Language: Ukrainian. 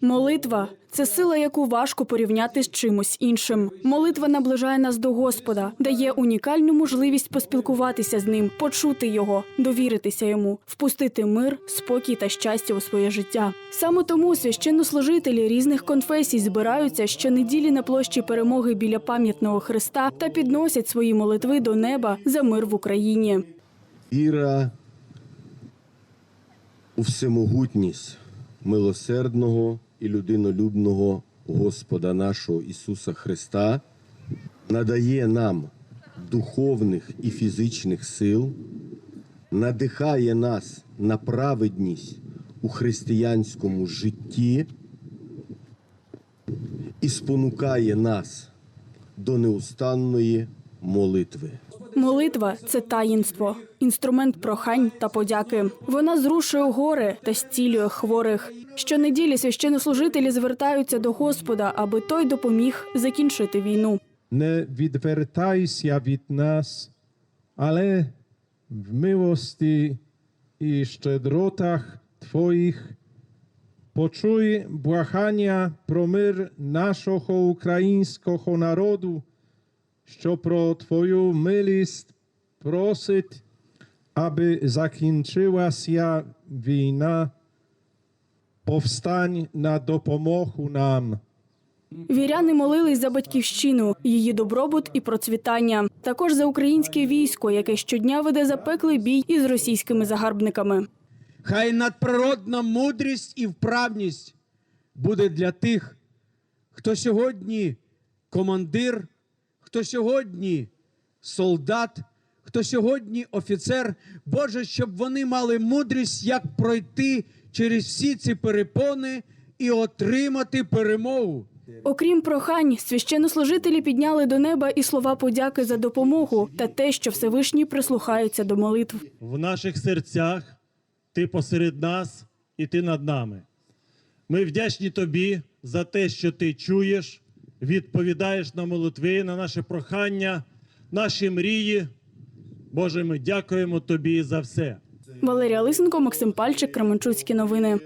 Молитва це сила, яку важко порівняти з чимось іншим. Молитва наближає нас до Господа, дає унікальну можливість поспілкуватися з ним, почути його, довіритися йому, впустити мир, спокій та щастя у своє життя. Саме тому священнослужителі різних конфесій збираються щонеділі на площі перемоги біля пам'ятного Христа та підносять свої молитви до неба за мир в Україні. Віра у всемогутність милосердного і людинолюбного Господа нашого Ісуса Христа надає нам духовних і фізичних сил, надихає нас на праведність у християнському житті і спонукає нас до неустанної молитви. Молитва це таїнство, інструмент прохань та подяки. Вона зрушує гори та зцілює хворих. Щонеділі священнослужителі звертаються до Господа, аби той допоміг закінчити війну. не відвертайся від нас, але в милості і щедротах Твоїх почуй благання про мир нашого українського народу, що про Твою милість просить, аби закінчилася війна, повстань на допомогу нам. Віряни молились за батьківщину, її добробут і процвітання. Також за українське військо, яке щодня веде запеклий бій із російськими загарбниками. Хай надприродна мудрість і вправність буде для тих, хто сьогодні командир, хто сьогодні солдат, хто сьогодні офіцер. Боже, щоб вони мали мудрість, як пройти через всі ці перепони і отримати перемогу. Окрім прохань, священнослужителі підняли до неба і слова подяки за допомогу та те, що Всевишній прислухається до молитв. в наших серцях, ти посеред нас і ти над нами. Ми вдячні тобі за те, що ти чуєш, відповідаєш на молитви, на наше прохання, наші мрії. Боже, ми дякуємо тобі за все. Валерія Лисенко, Максим Пальчик, Кременчуцькі новини.